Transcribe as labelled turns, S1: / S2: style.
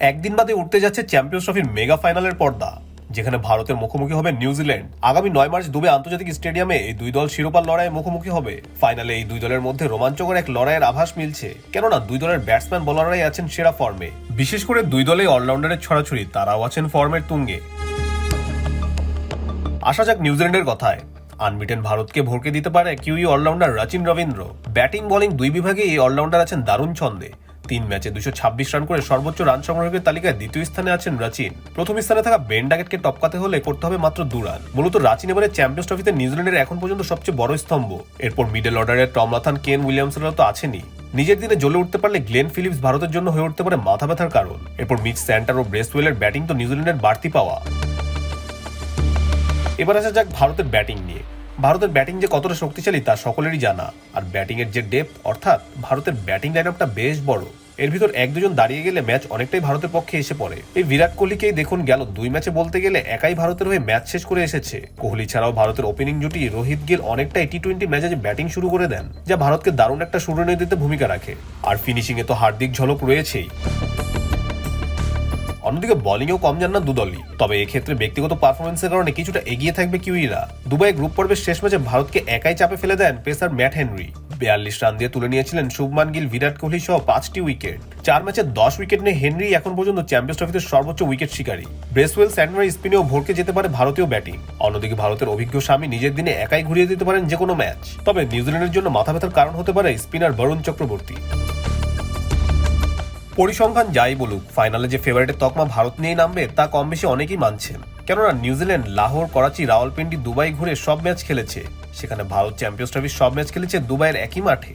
S1: একদিন বাদে উঠতে যাচ্ছে চ্যাম্পিয়ন্স ট্রফির মেগা ফাইনালের পর্দা, যেখানে ভারতের মুখোমুখি হবে নিউজিল্যান্ড। আগামী নয় মার্চ দুবে আন্তর্জাতিক স্টেডিয়ামে এই দুই দল শিরোপার লড়াইয়ে মুখোমুখি হবে। ফাইনালে এই দুই দলের মধ্যে রোমাঞ্চকর এক লড়াইয়ের আভাস মিলছে। কেননা দুই দলের ব্যাটসম্যান বোলাররাই আছেন সেরা ফর্মে বিশেষ করে দুই দলেই অলরাউন্ডারের ছড়াছড়ি, তারাও আছেন ফর্মের তুঙ্গে। আসা যাক নিউজিল্যান্ডের কথায়। আনবিটেন ভারতকে ভরকে দিতে পারে Kiwi allrounder Rachin Ravindra. Batting bowling দুই বিভাগে এই অলরাউন্ডার আছেন দারুণ ছন্দে। তিন ম্যাচে দুশো ছাব্বিশ রান করে সর্বোচ্চ রান সংগ্রহের তালিকায় দ্বিতীয় স্থানে আছেন রাচিন। প্রথম স্থানে থাকা বেন ডাকেটকে টপকাতে হলে করতে হবে মাত্র দু রান। মূলত রাচিন এবারে চ্যাম্পিয়ন্স ট্রফিতে নিউজিল্যান্ডের এখন পর্যন্ত সবচেয়ে বড় স্তম্ভ। এরপর মিডল অর্ডারের টম লাথান কেন উইলিয়ামসরা তো আছেনই। নিজের দিনে জ্বলে উঠতে পারলে গ্লেন ফিলিপস ভারতের জন্য হয়ে উঠতে পারে মাথা ব্যথার কারণ। এরপর মিচ স্যান্টার ও ব্রেসওয়েলের ব্যাটিং তো নিউজিল্যান্ডের বাড়তি পাওয়া। এবার আসা যাক ভারতের ব্যাটিং নিয়ে। ভারতের ব্যাটিং যে কতটা শক্তিশালী তা সকলেরই জানা। আর ব্যাটিং এর যে ডেপ অর্থাৎ ভারতের ব্যাটিং লাইন আপটা বেশ বড়। এর ভিতর এক দুজন দাঁড়িয়ে গেলে ম্যাচ অনেকটাই ভারতের পক্ষে এসে পড়ে। এই বিরাট কোহলিকেই দেখুন গেল দুই ম্যাচে বলতে গেলে একাই ভারতের হয়ে ম্যাচ শেষ করে এসেছে। কোহলি ছাড়াও ভারতের ওপেনিং জুটি রোহিত গিল অনেকটাই টি টোয়েন্টি ম্যাচে ব্যাটিং শুরু করে দেন, যা ভারতকে দারুণ একটা শুরু দিতে ভূমিকা রাখে। আর ফিনিশিং এ তো হার্দিক ঝলক রয়েছেই। অন্যদিকে বোলিংয়েও কম যান না দুদলই তবে এক্ষেত্রে ব্যক্তিগত পারফরমেন্সের কারণে কিছুটা এগিয়ে থাকবে কিউইরা। দুবাই গ্রুপ পর্বের শেষ ম্যাচে ভারতকে একাই চাপে ফেলে দেন পেসার ম্যাট হেনরি। বিয়াল্লিশ রান দিয়ে তুলে নিয়েছিলেন শুভমান গিল, বিরাট কোহলি সহ পাঁচটি উইকেট চার ম্যাচে দশ উইকেট নিয়ে হেনরি এখন পর্যন্ত চ্যাম্পিয়ন্স ট্রফিতে সর্বোচ্চ উইকেট শিকারী। ব্রেসওয়েল স্যান্ডমার স্পিনেও ভরকে যেতে পারে ভারতীয় ব্যাটিং অন্যদিকে ভারতের অভিজ্ঞ স্বামী নিজের দিনে একাই ঘুরিয়ে দিতে পারেন যে কোনো ম্যাচ। তবে নিউজিল্যান্ডের জন্য মাথা ব্যথার কারণ হতে পারে স্পিনার বরুণ চক্রবর্তী। পরিসংখ্যান যাই বলুক ফাইনালে যে ফেভারিটের তকমা ভারত নিয়েই নামবে, তা কম বেশি অনেকেই মানছেন কেননা New Zealand Lahore, Karachi, Rawalpindi, Dubai ঘুরে সব ম্যাচ খেলেছে। সেখানে ভারত চ্যাম্পিয়ন্স ট্রফির সব ম্যাচ খেলেছে দুবাইয়ের একই মাঠে।